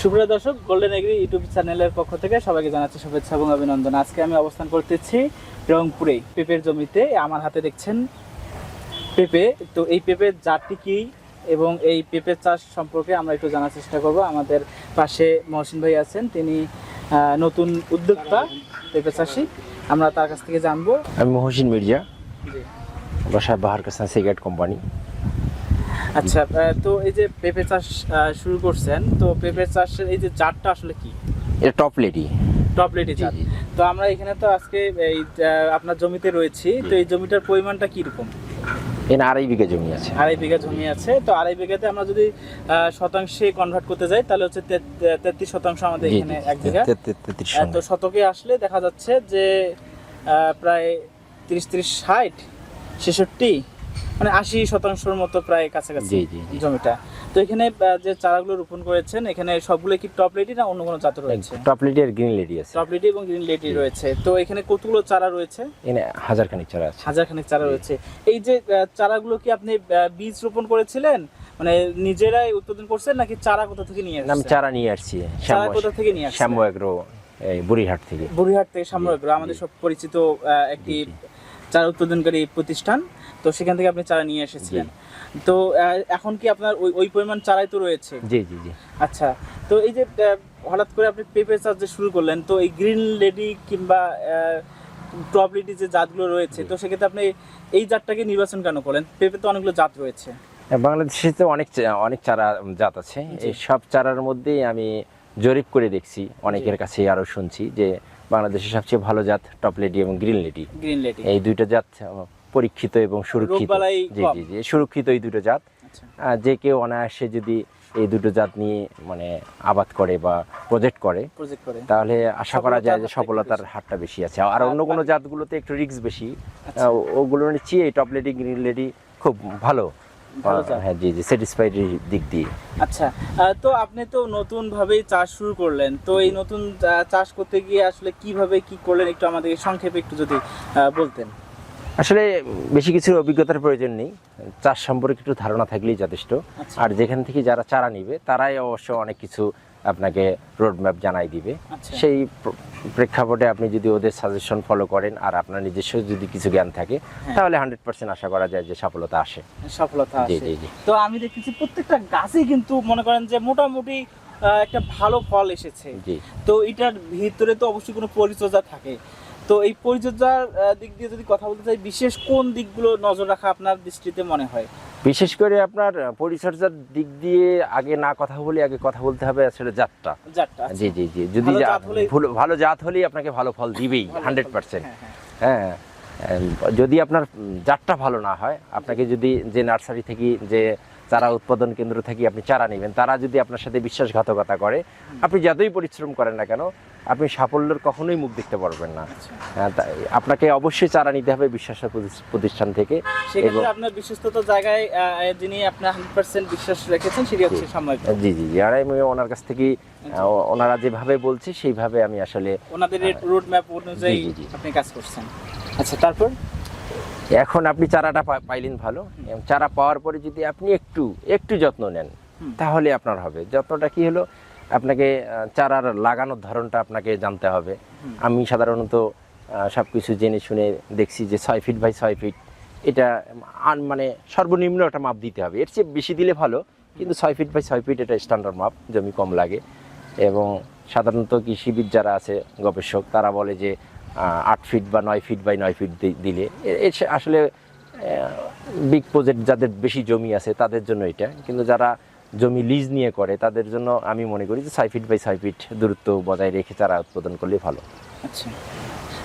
সুপ্রিয় দর্শক golden agri YouTube চ্যানেলের পক্ষ থেকে সবাইকে জানাচ্ছি শুভেচ্ছা এবং অভিনন্দন। আজকে আমি অবস্থান করতেছি রংপুরে পেঁপের জমিতে। আমার হাতে দেখছেন পেঁপে। তো এই পেঁপের জাতটি কি এবং এই পেঁপের চাষ সম্পর্কে আমরা একটু জানার চেষ্টা করব। আমাদের পাশে মহসিন ভাই আছেন তিনি নতুন উদ্যোক্তা পেঁপে চাষি। আমরা তার কাছ থেকে জানব। আমি মহসিন মির্জা। বাসা বাহার কাসান সিগারেট কোম্পানি আচ্ছা তো এই যে পেঁপে চাষ শুরু করছেন তো পেঁপে চাষের এই যে জাতটা আসলে কি? এটা টপ লেডি। টপ লেডি জাত। তো আমরা এখানে তো আজকে এই আপনার জমিতে রয়েছি তো এই জমিটার পরিমাণটা কীরকম? এখানে আড়াই বিঘা জমি আছে। আড়াই বিঘা জমি আছে তো আড়াই বিঘাতে আমরা যদি শতাংশে কনভার্ট করতে যাই তাহলে হচ্ছে তে- তেত্রিশ শতাংশ আমাদের এখানে এক বিঘা। তো শতকে আসলে দেখা যাচ্ছে যে প্রায় তিরিশ তিরিশ ষাট ছেষট্টি মানে আশি শতাংশের মতো প্রায় কাছাকাছি। জমিটা। তো এখানে যে চারাগুলো রোপণ করেছেন এখানে সবগুলো কি টপ লেডি না অন্য কোনো জাত রয়েছে? টপ লেডি আর গ্রিন লেডি আছে। টপ লেডি এবং গ্রিন লেডি রয়েছে। তো এখানে কতগুলো চারা রয়েছে? এখানে হাজার খানিক চারা আছে। হাজার খানেক চারা রয়েছে। এই যে চারাগুলো কি আপনি বীজ রোপণ করেছিলেন? মানে নিজেরাই উৎপাদন করছেন নাকি চারা কোথা থেকে নিয়ে আমি আসছেন? চারা নিয়ে আসছি চারা কোথা থেকে নিয়ে আসছেন? শ্যাম্বু এগ্রো এই বুড়িহাট থেকে। বুড়িহাট থেকে সামগ্র আমাদের সব পরিচিত একটি চারা উৎপাদনকারী প্রতিষ্ঠান তো সেখান থেকে আপনি চারা নিয়ে এসেছিলেন। তো এখন কি আপনার ওই ওই পরিমাণ চারাই তো রয়েছে? জি জি জি। আচ্ছা তো এই যে হঠাৎ করে আপনি পেঁপে চাষ যে শুরু করলেন তো এই গ্রিন লেডি কিংবা টপ লেডি যে জাতগুলো রয়েছে তো সেক্ষেত্রে আপনি এই জাতটাকে নির্বাচন কেন করলেন? পেঁপে তো অনেকগুলো জাত রয়েছে। বাংলাদেশে তো অনেক অনেক চারা জাত আছে। এই সব চারার মধ্যেই আমি জরিপ করে দেখছি অনেকের কাছে আরও শুনছি যে বাংলাদেশের সবচেয়ে ভালো জাত টপ লেডি এবং গ্রিন লেডি। Green lady. এই দুইটা জাত পরীক্ষিত এবং সুরক্ষিত। জি জি জি সুরক্ষিত এই দুটো জাত। আচ্ছা। যে কেউ অনায়াসে যদি এই দুটো জাত নিয়ে মানে আবাদ করে বা প্রজেক্ট করে তাহলে আশা করা যায় যে সফলতার হারটা বেশি আছে। আর অন্য কোনো জাতগুলোতে একটু রিস্ক বেশি। আচ্ছা। আহ, ওগুলোর চেয়ে টপ লেডি গ্রিন লেডি খুব ভালো। হ্যাঁ জি জি স্যাটিসফাইড দিক দিয়ে। আচ্ছা তো আপনি তো নতুন ভাবেই চাষ শুরু করলেন। তো এই নতুন চাষ করতে গিয়ে আসলে কীভাবে কি করলেন একটু আমাদেরকে সংক্ষেপে একটু যদি বলতেন। আসলে বেশি কিছু অভিজ্ঞতার প্রয়োজন নেই। চাষ সম্পর্কে একটু ধারণা থাকলেই যথেষ্ট। আচ্ছা। আর যেখান থেকে যারা চারা নিবে তারাই অবশ্য অনেক কিছু আপনাকে রোড ম্যাপ জানাই দিবে। আচ্ছা। সেই প্রেক্ষাপটে আপনি যদি ওদের সাজেশন ফলো করেন আর আপনার নিজস্ব যদি কিছু জ্ঞান থাকে হ্যাঁ। তাহলে হান্ড্রেড পার্সেন্ট আশা করা যায় যে সফলতা আসে। সফলতা জি জি জি। তো আমি দেখতেছি প্রত্যেকটা গাছেই কিন্তু মনে করেন যে মোটামুটি একটা ভালো ফল এসেছে। জি। তো এটার ভিতরে তো অবশ্যই কোনো পরিচর্যা থাকে। তো এই পরিচর্যার দিক দিয়ে যদি কথা বলতে চাই বিশেষ কোন দিকগুলো নজর রাখা আপনার দৃষ্টিতে মনে হয়? বিশেষ করে আপনার পরিচর্যার দিক দিয়ে আগে না কথা বলে আগে কথা বলতে হবে আসলে জাতটা আচ্ছা। জি জি জি যদি ভালো জাত হলেই- আপনাকে ভালো ফল দিবেই হান্ড্রেড পার্সেন্ট হ্যাঁ, হ্যাঁ। হ্যাঁ এম, যদি আপনার জাতটা ভালো না হয় আপনাকে যদি যে নার্সারি থেকে যে চারা উৎপাদন কেন্দ্র থেকে আপনি চারা নেবেন। তারা যদি আপনার সাথে বিশ্বাসঘাতকতা করে আপনি যতই পরিশ্রম করেন না কেন আপনি সাফল্যের কখনোই মুখ দেখতে পারবেন না। হ্যাঁ, আপনাকে অবশ্যই চারা নিতে হবে বিশ্বাস প্রতিষ্ঠান থেকে আপনার বিশ্বস্তত জায়গায় যিনি আপনার হান্ড্রেড পার্সেন্ট বিশ্বাস রেখেছেন সেটি হচ্ছে জি। জি জি আর আমি ওনার কাছ থেকে ওনারা যেভাবে বলছে সেইভাবে আমি আসলে ওনাদের রোড ম্যাপ অনুযায়ী। আপনি কাজ করছেন। আচ্ছা তারপর? এখন আপনি চারাটা পাইলেন ভালো। এবং চারা পাওয়ার পরে যদি আপনি একটু একটু যত্ন নেন তাহলে আপনার হবে। যত্নটা কি হলো? আপনাকে চারার লাগানোর ধরনটা আপনাকে জানতে হবে। আমি সাধারণত সব কিছু জেনে শুনে দেখছি যে ছয় ফিট বাই ছয় ফিট এটা আন মানে সর্বনিম্ন একটা মাপ দিতে হবে। এর চেয়ে বেশি দিলে ভালো কিন্তু ছয় ফিট বাই ছয় ফিট এটা স্ট্যান্ডার্ড মাপ জমি কম লাগে। এবং সাধারণত কৃষিবিদ যারা আছে গবেষক তারা বলে যে আট ফিট বা নয় ফিট বাই নয় ফিট দিলে। আসলে বিগ প্রজেক্ট যাদের বেশি জমি আছে তাদের জন্য এটা। কিন্তু যারা জমি লিজ নিয়ে করে তাদের জন্য আমি মনে করি যে ছয় ফিট বাই ছয় ফিট দূরত্ব বজায় রেখে তারা উৎপাদন করলে ভালো। আচ্ছা।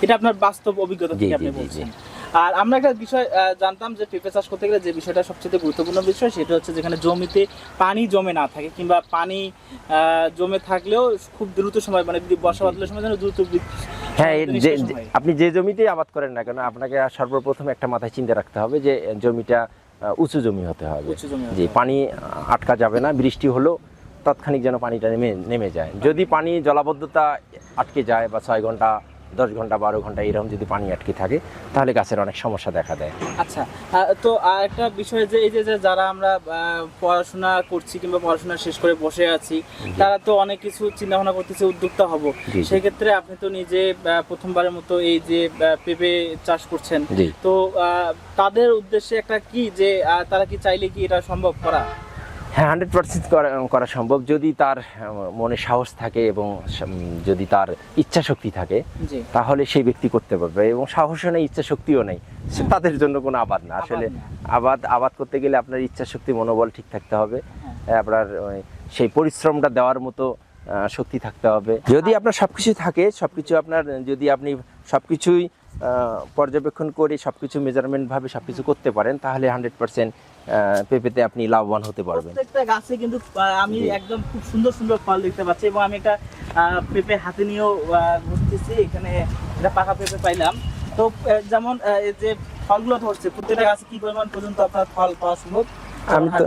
এটা আপনার বাস্তব অভিজ্ঞতা জি, থেকে আপনি বলছেন। আর আমরা একটা বিষয় জানতাম যে পেঁপে চাষ করতে গেলে যে বিষয়টা সবচেয়ে গুরুত্বপূর্ণ বিষয় সেটা হচ্ছে যেখানে জমিতে পানি জমে না থাকে কিংবা পানি জমে থাকলেও খুব দ্রুত সময় মানে যদি বর্ষা বাদলের সময় যেন দ্রুত হ্যাঁ যে যে-। আপনি যে জমিতেই আবাদ করেন না কেন আপনাকে সর্বপ্রথম একটা মাথায় চিন্তা রাখতে হবে যে জমিটা উঁচু জমি হতে হবে হবে। পানি আটকা যাবে না বৃষ্টি হলো তাৎক্ষণিক যেন পানিটা নেমে নেমে যায় যদি পানি জলাবদ্ধতা আটকে যায় বা ছয় ঘণ্টা দশ ঘণ্টা বারো ঘণ্টা এরকম যদি পানি আটকে থাকে তাহলে গাছের অনেক সমস্যা দেখা দেয়। আচ্ছা তো আর একটা বিষয় যে এই যে যারা আমরা পড়াশোনা করছি কিংবা পড়াশোনা শেষ করে বসে আছি তারা তো অনেক কিছু চিন্তা ভাবনা করতেছে উদ্যোক্তা হব। সেক্ষেত্রে আপনি তো নিজে প্রথমবারের মতো এই যে পেঁপে চাষ করছেন। তো তাদের উদ্দেশ্যে একটা কি যে তারা কি চাইলে কি এটা সম্ভব করা? হ্যাঁ হান্ড্রেড পার্সেন্ট করা সম্ভব। যদি তার মনে সাহস থাকে এবং যদি তার ইচ্ছা শক্তি থাকে তাহলে সেই ব্যক্তি করতে পারবে এবং সাহসও নেই ইচ্ছা শক্তিও নেই তাদের জন্য কোনো আবাদ না। আসলে আবাদ আবাদ করতে গেলে আপনার ইচ্ছা শক্তি মনোবল ঠিক থাকতে হবে। হ্যাঁ। আপনার সেই পরিশ্রমটা দেওয়ার মতো শক্তি থাকতে হবে। যদি আপনার সব কিছু থাকে সব কিছু আপনার যদি আপনি সব কিছুই পর্যবেক্ষণ করে সব কিছু মেজারমেন্টভাবে সব কিছু করতে পারেন তাহলে হান্ড্রেড পার্সেন্ট পেঁপেতে আপনি লাভবান হতে পারবেন। প্রত্যেকটা গাছে কিন্তু আমি একদম খুব সুন্দর সুন্দর ফল দেখতে পাচ্ছি এবং আমি একটা পেঁপে হাতে নিয়েও ঘুরতেছি এখানে একটা পাকা পেঁপে পাইলাম। তো যেমন যে ফলগুলো ধরছে প্রত্যেকটা গাছে কি পরিমাণ পর্যন্ত আপনার ফল পাওয়া সম্ভব? আমি তো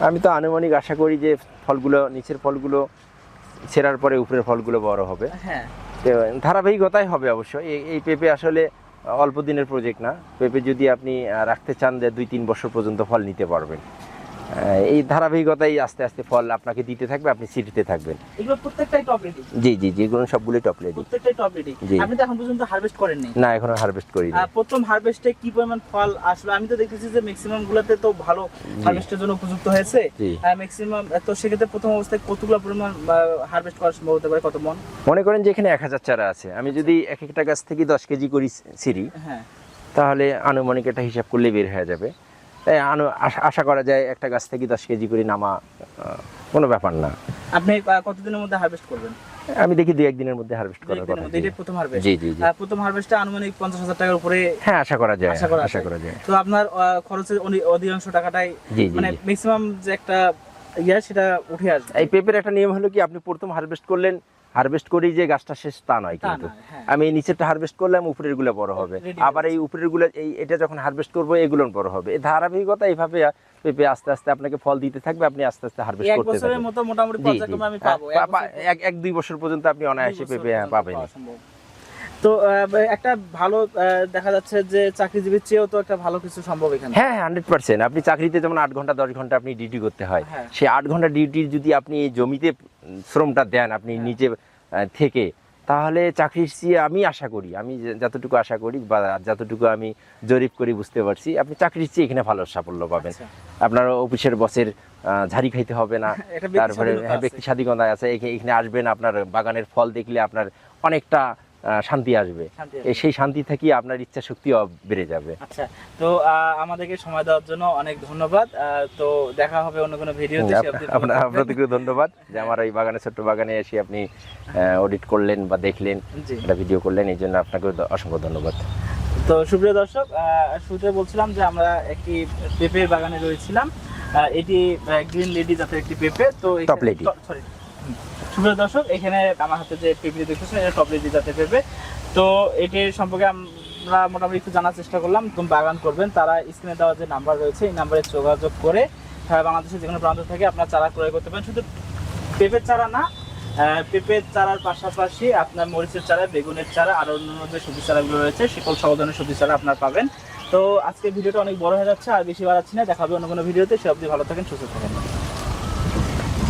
আমি তো আনুমানিক আশা করি যে ফলগুলো নিচের ফলগুলো ছেঁড়ার পরে উপরের ফলগুলো বড় হবে। হ্যাঁ। ধারাবাহিকতাই হবে অবশ্য। এই- এই পেঁপে আসলে অল্প দিনের প্রজেক্ট না। পেঁপে যদি আপনি রাখতে চান দুই, তিন বছর পর্যন্ত ফল নিতে পারবেন। এই ধারাবাহিকতাই আস্তে আস্তে ফল আপনাকে দিতে থাকবে আপনি সিটিতে থাকবেন। এগুলো প্রত্যেকটাই টপ রেডি জি জি যেগুলো সবগুলো টপ রেডি প্রত্যেকটাই টপ রেডি জি। আপনি তো এখন পর্যন্ত হারভেস্ট করেননি না এখনও হারভেস্ট করি আহ, প্রথম হারভেস্টে কি পরিমাণ ফল আসলো? আমি তো দেখতেছি যে ম্যাক্সিমাম গুলাতে তো ভালো হারভেস্টের জন্য উপযুক্ত হয়েছে। জি। ম্যাক্সিমাম তো সেক্ষেত্রে প্রথম অবস্থায় কতগুলো পরিমাণ হারভেস্ট করা সম্ভব হতে পারে কত মন? মনে করেন যে এখানে এক হাজার চারা আছে। আমি যদি এক একটা গাছ থেকে দশ কেজি করি সিরি হ্যাঁ। তাহলে আনুমানিক একটা হিসাব করলে বের হয়ে যাবে। আশা- করা যায় একটা গাছ থেকে দশ কেজি করে নামা কোনো ব্যাপার না। আপনি কতদিনের মধ্যে হারভেস্ট করবেন? আমি দেখি দুই একদিনের মধ্যে হারভেস্ট করার কথা প্রথম হারভেস্ট জি জি প্রথম হারভেস্টে আনুমানিক পঞ্চাশ হাজার টাকার উপরে হ্যাঁ আশা করা যায় আশা করা যায়। তো আপনার খরচের অধিকাংশ টাকাটাই মানে। ম্যাক্সিমাম যে একটা ইয়া সেটা উঠে আসবে। এই পেঁপের একটা নিয়ম হলো কি আপনি প্রথম হারভেস্ট করলেন হারভেস্ট করি যে গাছটা শেষ তা নয় কিন্তু। হ্যাঁ। আমি এই নিচেরটা হারভেস্ট করলাম উপরেরগুলো বড় হবে। আবার এই উপরেরগুলো এই এটা যখন হারভেস্ট করব এগুলো বড় হবে। এই ধারাবাহিকতা এইভাবে পেঁপে আস্তে আস্তে আপনাকে ফল দিতে থাকবে আপনি আস্তে আস্তে হারভেস্ট করতে থাকবেন। হ্যাঁ, এক এক দুই বছর পর্যন্ত আপনি অনায়াসে পেঁপে পাবেন। তো একটা ভালো দেখা যাচ্ছে যে চাকরিজীবীর চেয়েও তো একটা ভালো কিছু সম্ভব এখানে হ্যাঁ হান্ড্রেড পার্সেন্ট আপনি চাকরিতে যেমন আট ঘণ্টা দশ ঘণ্টা আপনি ডিউটি করতে হয় হ্যাঁ। সেই আট ঘণ্টা ডিউটি যদি আপনি এই জমিতে শ্রমটা দেন আপনি হ্যাঁ। নিজে থেকে তাহলে চাকরির চেয়ে আমি আশা করি আমি যতটুকু আশা করি বা যতটুকু আমি জরিপ করি বুঝতে পারছি আপনি চাকরির চেয়ে এখানে ভালো সাফল্য পাবেন আচ্ছা। আপনার অফিসের বসের ঝাড়ি খাইতে হবে না তারপরে হ্যাঁ। ব্যক্তি স্বাধীনতা আছে এখানে আসবেন আপনার বাগানের ফল দেখলে আপনার অনেকটা শান্তি আসবে। এই সেই শান্তি থেকে আপনার ইচ্ছা শক্তিও বেড়ে যাবে। আচ্ছা তো আমাদেরকে সময় দেওয়ার জন্য অনেক ধন্যবাদ। তো দেখা হবে অন্য কোনো ভিডিওতে আপনাদেরকে ধন্যবাদ যে আমার এই বাগানে ছোট্ট বাগানে এসে আপনি অডিট করলেন বা দেখলেন একটা ভিডিও করলেন এই জন্য আপনাকে অসংখ্য ধন্যবাদ। তো সুপ্রিয় দর্শক আহ, শুরুতে বলছিলাম যে আমরা একটি পেঁপের বাগানে রয়েছিলাম। এটি গ্রিন লেডি জাতের একটি পেঁপে তো Top lady। সরি সুপ্রিয় দর্শক, এখানে আমার হাতে যে পেঁপে দেখতেছেন এটা টপ লেডি জাতের পেঁপে। তো এটির সম্পর্কে আমরা মোটামুটি একটু জানার চেষ্টা করলাম। তুমি বাগান করবেন, তারা স্ক্রিনে দেওয়া যে নাম্বার রয়েছে, এই নাম্বারে যোগাযোগ করে সারা বাংলাদেশের যে কোনো প্রান্ত থেকে আপনার চারা ক্রয় করতে পারেন। শুধু পেঁপের চারা না পেঁপের চারার পাশাপাশি আপনার মরিচের চারা, বেগুনের চারা, আর অন্যান্য যে সবজি চারাগুলো রয়েছে, সকল সব ধরনের সবজি চারা আপনার পাবেন। তো আজকে ভিডিওটা অনেক বড় হয়ে যাচ্ছে, আর বেশি বাড়াচ্ছি না। দেখাবে অন্য কোনো ভিডিওতে। সে অবধি ভালো থাকেন, সুস্থ থাকেন।